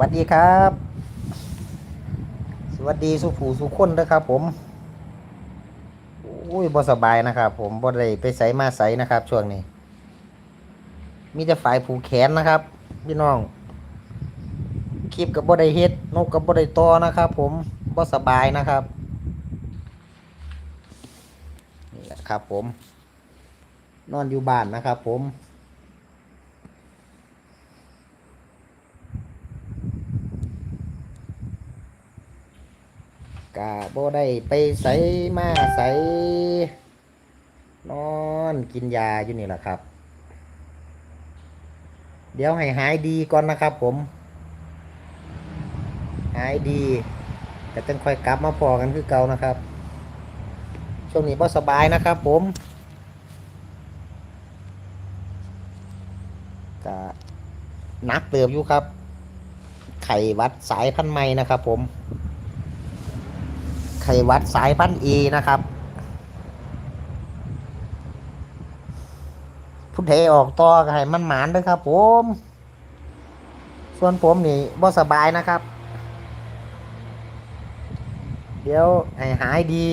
วัสดีครับ สวัสดีสุผูสุคนนะครับ ผมอุ้ยบ่สบายนะครับ ผมบ่ได้ไปใส่มาใส่นะครับ ช่วงนี้ มีแต่ฝ่ายผูกแขนนะครับ พี่น้องคลิปกับบ่ได้เฮ็ดนกกับบ่ได้ตอนะครับ ผมบ่สบายนะครับนี่แหละครับ ผม นอนอยู่บ้านนะครับ ผม กะบ่ได้ไปใส่มาใส่นอนกินยาอยู่นี่แหละครับ เดี๋ยวให้หายดีก่อนนะครับผม หายดีแต่ต้องค่อยกลับมาพอกันคือเก่านะครับ ช่วงนี้บ่สบายนะครับผมกะนักเติบอยู่ครับ ไข้หวัดสายพันธุ์ใหม่นะครับผม ไขวัดสายพันธุ์เอนะครับพุทเทออกต่อก็ให้มันหมานด้วยครับผม ส่วนผมนี่บ่สบายนะครับ เดี๋ยวให้หายดี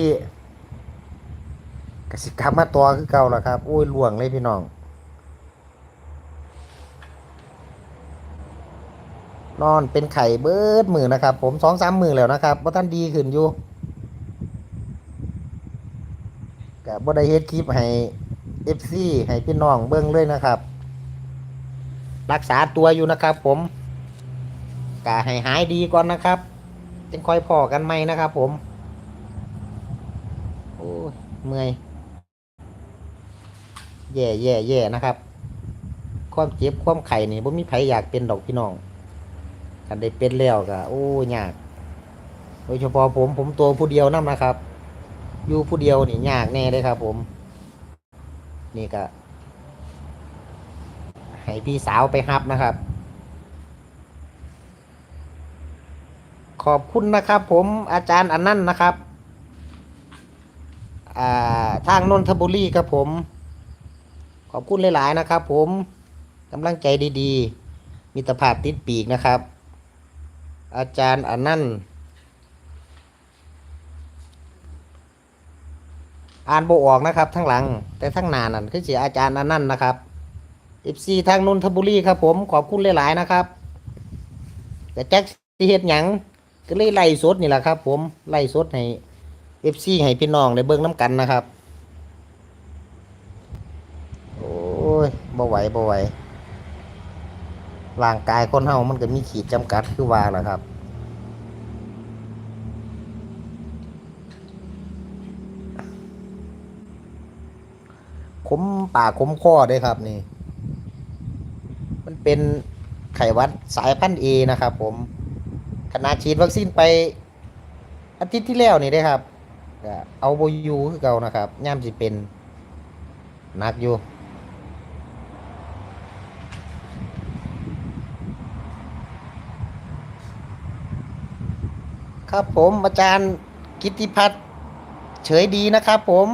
กสิกรรมมาตัวคือเก่าแล้วครับ โอ้ยล่วงเลยพี่น้อง นอนเป็นไข่เบิดมือนะครับ ผมสองสามมือแล้วนะครับว่าท่านดีขึ้นอยู่ ก็บ่ได้เฮ็ดคลิปให้ FC ให้พี่น้องเบิ่งเลยนะครับ รักษาตัวอยู่นะครับผมก็ให้หายดีก่อนนะครับจึงค่อยพอกันใหมนะครับผม โอ้ยเมื่อยแย่แย่แย่นะครับ ความเจ็บความไข้นี่บ่มีไผอยากเป็นดอกพี่น้องกันได้เป็นแล้วก็โอ้ยาก โดยเฉพาะผมผมตัวผู้เดียวนํนะครับ อยู่ผู้เดียวนี่ยากแน่เลยครับ ผม นี่ก็ให้พี่สาวไปฮับนะครับ ขอบคุณนะครับ ผมอาจารย์อันนั่นนะครับทางนนทบุรีครับผม ขอบคุณหลาย ๆ นะครับ ผมกำลังใจดี ๆ มิตรภาพติดปีกนะครับ อาจารย์อันนั่น อ่านโบออกนะครับทั้งหลัง แต่ทั้งหนานั่นคือเสียอาจารย์อันนั่นนะครับเอฟซีทางนนทบุรีครับ ผมขอบคุณหลายๆนะครับ แต่แจ็คที่เฮ็ดหยังก็เลยไล่สดนี่แหละครับ ผมไล่สดให้เอฟซีให้พี่น้องได้เบิ่งน้ำกันนะครับ โอ้ยบ่ไหวบ่ไหวร่างกายคนเฮามันก็มีขีดจำกัดคือว่าแหละครับ ขมปากขมคอด้วยครับนี่ มันเป็นไข้วัดสายพันธุ์เอนะครับผมขนาดฉีดวัคซีนไปอาทิตย์ที่แล้วนี่ได้ครับเอาโบยูคือเก่านะครับย่ามสิเป็นนักอยู่ครับผมอาจารย์กิติพัฒน์เฉยดีนะครับผม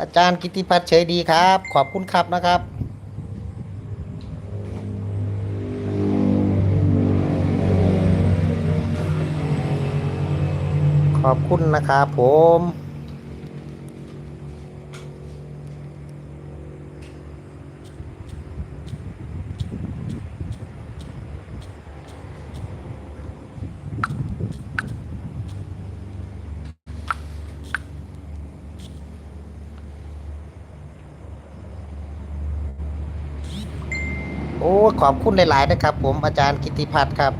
อาจารย์กิติพัฒน์เฉยดีครับ ขอบคุณครับนะครับ ขอบคุณนะครับผม ขอบคุณหลายๆนะครับ ผมอาจารย์กิติพัฒน์ครับ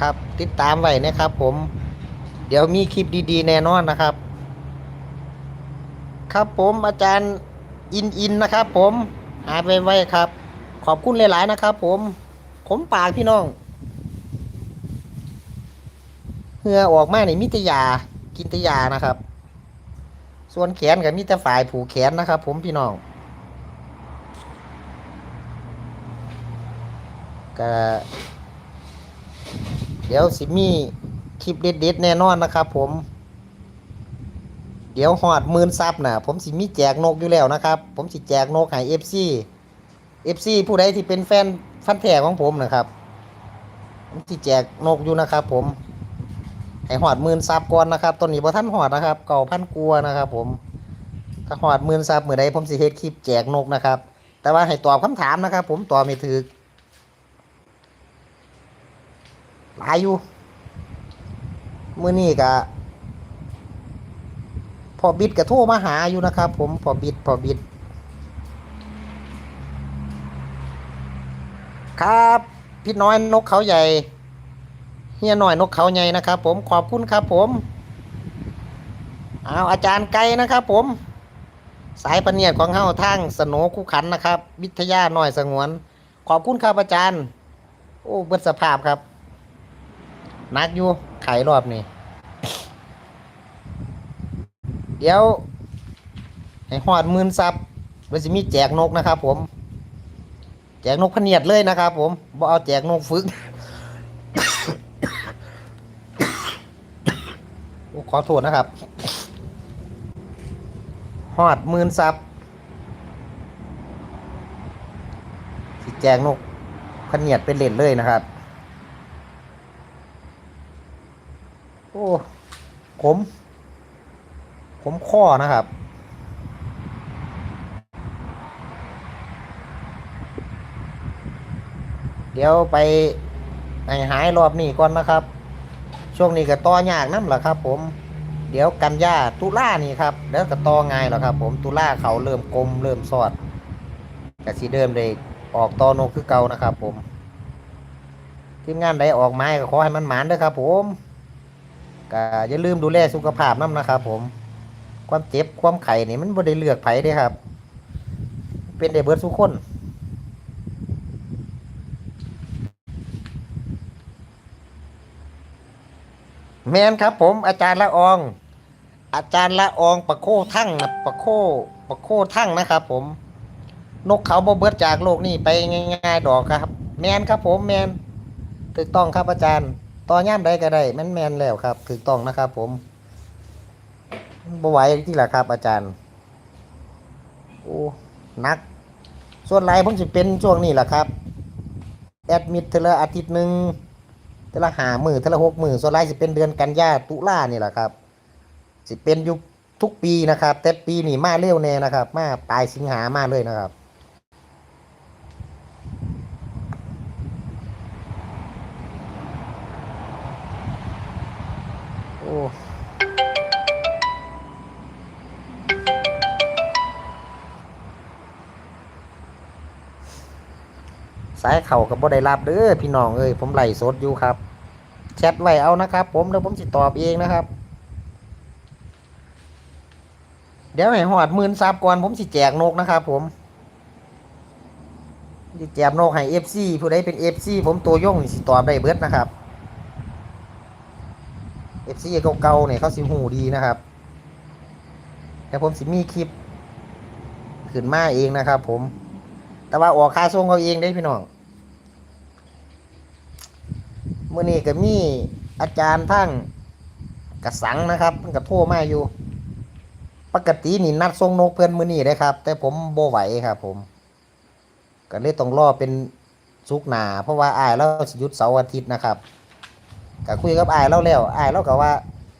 ครับ ติดตามไว้นะครับ ผมเดี๋ยวมีคลิปดีๆ แน่นอนนะครับ ครับผมอาจารย์อินอินนะครับ ผมหาไปไว้ครับ ขอบคุณหลายๆนะครับ ผมผมปากพี่น้องเหือออกมาในมิตรยากินตยานะครับ ส่วนแขนกับมิตรฝ่ายผูกแขนนะครับ ผมพี่น้อง ก็เดี๋ยวสิมีคลิปเด็ดๆแน่นอนนะครับผม เดี๋ยวหอดมื่นซับนะผมสิมีแจกนกอยู่แล้วนะครับ ผมสิแจกนกให้เอฟซีเอฟซีผู้ใดที่เป็นแฟนฟันแท้ของผมนะครับผมสิแจกนกอยู่นะครับ ผมให้หอดมื่นซับก่อนนะครับตัวนี้บ่ท่านหอดนะครับ เก่าพันกลัวนะครับ ผมถ้าหอดมื่นซับเมื้อใดผมสิเฮ็ดคลิปแจกนกนะครับ แต่ว่าให้ตอบคำถามนะครับ ผมตอบไม่ถูก หลายอยู่มื้อนี้ก็พอบิดก็โทรมาหาอยู่นะครับ ผมพอบิดพอบิด ครับพี่น้อยนกเขาใหญ่เฮียหน่อยนกเขาใหญ่นะครับ ผมขอบคุณครับผมเอาอาจารย์ไกลนะครับ ผม สายปเนียดของเฮาทางสนคู่ขันนะครับ วิทยาหน่อยสงวน ขอบคุณครับอาจารย์ โอ้เบิดสภาพครับ นักอยู่ไขรอบนี้ เดี๋ยว ให้หอดมื่นซับมันจะมีแจกนกนะครับผม แจกนกพเนียดเลยนะครับผมบ่เอาแจกนกฝึกโอ้ขอโทษนะครับหอดมื่นซับสิแจกนกพเนียดเป็นเล่นเลยนะครับ โอ้ขมขมข้อนะครับ เดี๋ยวไปให้หายรอบนี้ก่อนนะครับ ช่วงนี้ก็ต่อยากน้ำหละครับ ผม เดี๋ยวกันยาตุล่านี่ครับแล้วก็ต่อง่ายแล้วครับ ผมตุล่าเขาเริ่มกลมเริ่มสอดกสีเดิมเลยออกต่อนกคือเก่านะครับ ผมทีมงานใดออกไม้ก็ขอให้มันหมานด้วยครับ ผม ก็อย่าลืมดูแลสุขภาพน้ำนะครับผม ความเจ็บความไข่นี่มันบ่ได้เลือกไผเด้ครับ เป็นได้เบิดทุกคนแมนครับผมอาจารย์ละออง อาจารย์ละอองปะโคทั้งนะปะโคปะโคทั้งนะครับ ผม นกเขาบ่เบิดจากโลกนี้ไปง่ายๆดอกครับ แมนครับผมแมนถูกต้องครับอาจารย์ ต่อย่ามใดก็ได้แมนแมนแล้วครับถูกต้องนะครับ ผมบ่ไหวที่ละครับ อาจารย์โอ้นัก ส่วนไรผมจะเป็นช่วงนี้แหละครับแอดมิดเทละอาทิตย์หนึ่งเทละหามือเทละหกมือส่วนไรสิเป็นเดือนกันยาตุลานี่แหละครับสิเป็นอยู่ทุกปีนะครับ แต่ปีนี้มาเร็วแน่นะครับ มาปลายสิงหามาเลยนะครับ โอ้สายเข่ากับบ่ได้รับเด้อพี่น้องเอ้ยผมไหลสดอยู่ครับแชทไว้เอานะครับ ผมเดี๋ยวผมสิตอบเองนะครับ เดี๋ยวให้หอดหมื่นซับก่อนผมสิแจกนกนะครับ ผมสิแจกนกให้เอฟซีผู้ใดเป็นเอฟซีผมตัวย่งสิตอบได้เบิดนะครับ เอฟซีเก่าๆเนี่ยเขาสิหูดีนะครับ แต่ผมสิมีคลิป ขึ้นมาเองนะครับ ผม แต่ว่าออกค่าส่งเขาเองได้พี่น้องเมื่อนี้ก็มีอาจารย์ทั้งกระสังนะครับเพิ่นก็โทรมาอยู่ ปกตินี่นัดส่งนกเพื่อนมือนี้ได้ครับ แต่ผมบ่ไหวครับ ผม ก็เลยต้องรอเป็นสุกหนา เพราะว่าอายเราสิยุดเสาร์อาทิตย์นะครับ ก็คุยกับอายเราแล้วอายเราก็ว่า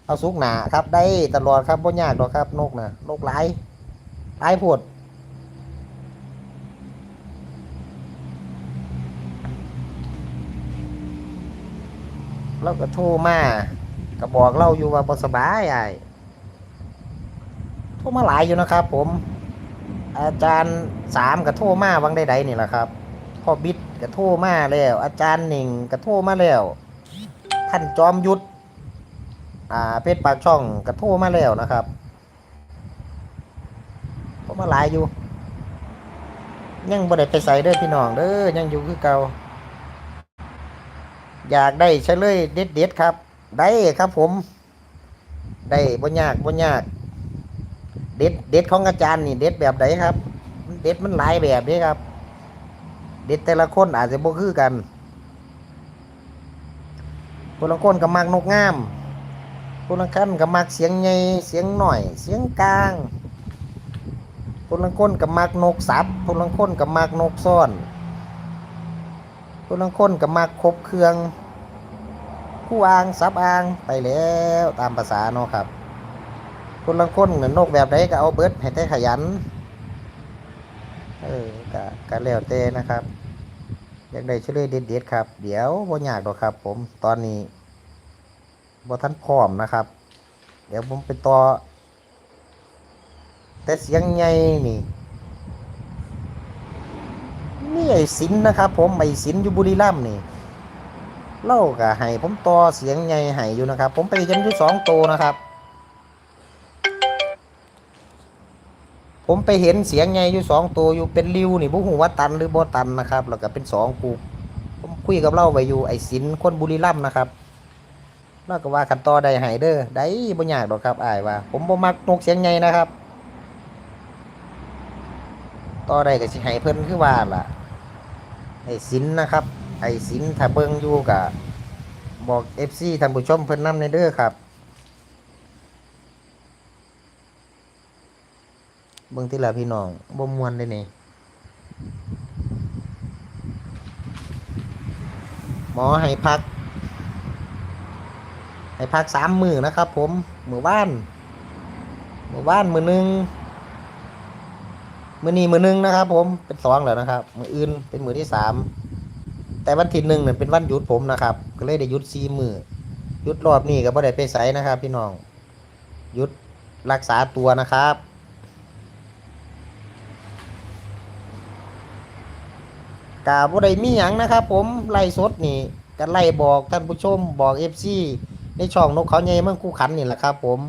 เอาสุกหนาครับ ได้ตลอดครับบ่ยากดอกครับนกนะนกหลายหลายโพดเราก็โทรมาก็บอกเราอยู่ว่าบ่สบายไอ้โทรมาหลายอยู่นะครับ ผม อาจารย์สามก็โทรมาวังใดๆนี่แหละครับพ่อบิดก็โทรมาแล้ว อาจารย์หนึ่งก็โทรมาแล้ว ท่านจอมยุทธอ่าเพชรปากช่องก็โทรมาแล้วนะครับโทรมาหลายอยู่ ยังบ่ได้ไปใส่เด้อพี่น้องเด้อยังอยู่คือเก่าอยากได้ใช่เลยเด็ดเด็ดครับ ได้ครับผม ได้บ่ยากบ่ยาก เด็ดเด็ดของอาจารย์นี่ เด็ดแบบไหนครับ เด็ดมันหลายแบบเด้ครับ เด็ดแต่ละคนอาจจะบ่คือกัน คนละคนก็มักนกงามคนละคนก็มักเสียงใหญ่เสียงหน่อย เสียงกลางคนละคนก็มักนกสับคนละคนก็มักนกซ่อนคนลังคนก็มักคบเครื่องผู้อ่างซับอ่างไปแล้วตามภาษาเนาะครับ คนลังคนน่ะนนกแบบใดก็เอาเบิร์ดให้แต่ขยัน เออก็ก็แล้วแต่นะครับ อยากได้เฉลยเด็ดๆครับ เดี๋ยวบ่ยากดอกครับ ผมตอนนี้บ่ทันพร้อมนะครับ เดี๋ยวผมไปต่อ แต่เสียงใหญ่นี่นี่ไอ้สินนะครับ ผมไอ้สินอยู่บุรีรัมย์นี่เล่าก็ให้ผมต่อเสียงใหญ่ให้อยู่นะครับ ผมไปยันอยู่สองตัวนะครับ ผมไปเห็นเสียงใหญ่อยู่สองตัวอยู่เป็นริวนี่บุหูว่าตันหรือบ่ตันนะครับ แล้วก็เป็นสองกูผมคุยกับเล่าไว้อยู่ไอ้สินคนบุรีรัมย์นะครับแล้วก็ว่ากันต่อได้ให้เด้อได้บ่ยากดอกครับอ้ายว่า ผมบ่มักนกเสียงใหญ่นะครับต่อได้ก็สิให้เพิ่นคือว่าล่ะไอ้สินนะครับ ไอ้สินถ้าเบิ่งอยู่ก็บบอก FC ท่านผู้ชมเพิ่นนำในเด้อครับ เบิ่งที่ละพี่น้องบ่มวนได้นี่หมอให้พัก ให้พักสามมือนะครับ ผมมือบ้านมือบ้านมือหนึ่งมือนี้มือหนึ่งนะครับ ผมเป็นสองแล้วนะครับ มืออื่นเป็นมือที่สามแต่วันที่หนึ่งเนี่ยเป็นวันหยุดผมนะครับ ก็เลยได้หยุดสี่มือหยุดรอบนี้ก็บ่ได้ไปไสนะครับ พี่น้องหยุดรักษาตัวนะครับ กาบ่ได้มีหยังนะครับ ผมไล่สดนี่ก็ไล่บอกท่านผู้ชมบอก FC ในช่องนกเขาใหญ่เมืองคู่ขันนี่แหละครับ ผม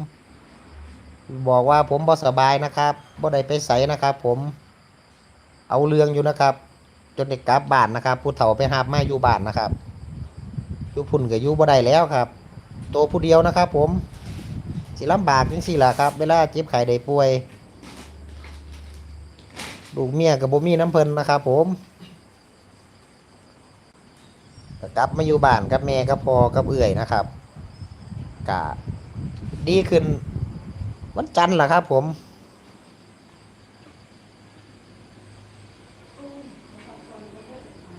บอกว่าผมบ่สบายนะครับบ่ได้ไปไสนะครับ ผมเอาเรื่องอยู่นะครับ จนได้กลับบ้านนะครับ ผู้เฒ่าไปหาบมาอยู่บ้านนะครับอยู่พุ่นก็อยู่บ่ได้แล้วครับตัวผู้เดียวนะครับ ผมสิลำบากจังซี่ล่ะครับ เวลาเจ็บไข้ได้ป่วยลูกเมียกับบ่มีน้ำเพลินนะครับ ผม ก็กลับมาอยู่บ้านกับแม่กับพ่อกับเอื่อยนะครับกะดีขึ้นวันจันทร์ล่ะครับ ผม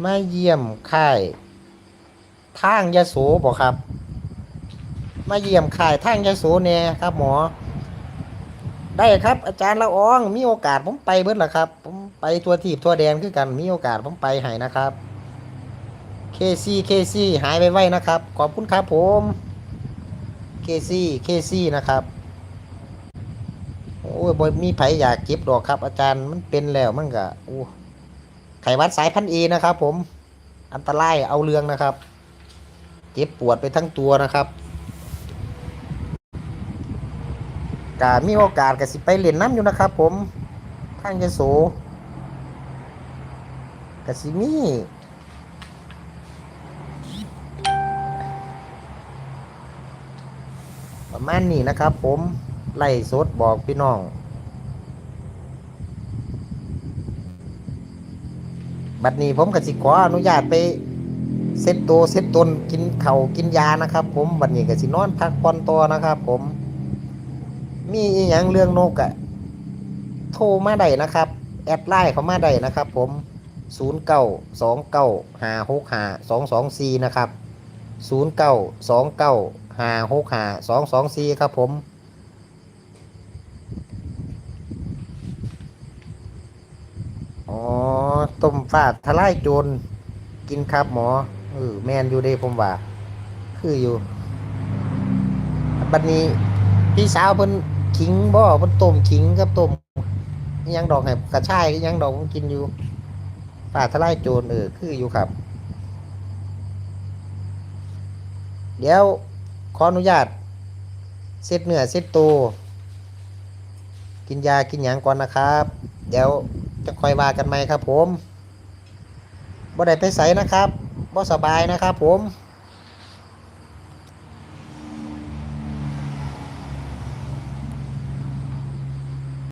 มาเยี่ยมค่ายทางยโสบอกครับ มาเยี่ยมค่ายทางยโสแน่ครับ หมอ ได้ครับ อาจารย์ละออง มีโอกาสผมไปเบิดละครับ ผมไปทัวทีบทัวแดนคือกันมีโอกาสผมไปให้นะครับ เคซีเคซีหายไปไว้นะครับ ขอบคุณครับผมเคซีเคซีนะครับ โอ้ยบ่มีไผอยากเก็บดอกครับ อาจารย์มันเป็นแล้วมันก็โอ้ไขวัดสายพันเอนะครับ ผม อันตรายเอาเรื่องนะครับ เจ็บปวดไปทั้งตัวนะครับกามีโอกาสก็สิไปเล่นน้ำอยู่นะครับ ผมทางยโสกับสิมี ประมาณนี้นะครับ ผมไล่สดบอกพี่น้อง บัดนี้ผมกสิขออนุญาตไปเซ็ตตัวเซ็ตตนกินเขากินยานะครับ ผมบัดนี้กสินอนพักผ่อนตัวนะครับ ผม มีอย่างเรื่องนกอะโทรมาได้นะครับ แอดไลน์เขามาได้นะครับ ผมศูนย์เก้าสองเก้าหาหกหาสองสองสี่นะครับศูนย์เก้าสองเก้า ห้าหกห้าสองสองสี่ครับผมอ๋อต้มฟาดทลายโจรกินครับหมอเออแมนอยู่เด้ผมว่า คืออยู่ บัดนี้พี่สาวเพิ่นขิงบ่เพิ่นต้มขิงกับต้มยังดอกให้กระชายยังดอกผมกินอยู่ฟาดทลายโจรเออคืออยู่ครับ เดี๋ยว ขออนุญาตเซตเนื้อเซตตัวกินยากินหยางก่อนนะครับ เดี๋ยวจะคอยว่ากันไหมครับผมบ่ได้ไปใสนะครับบ่สบายนะครับผม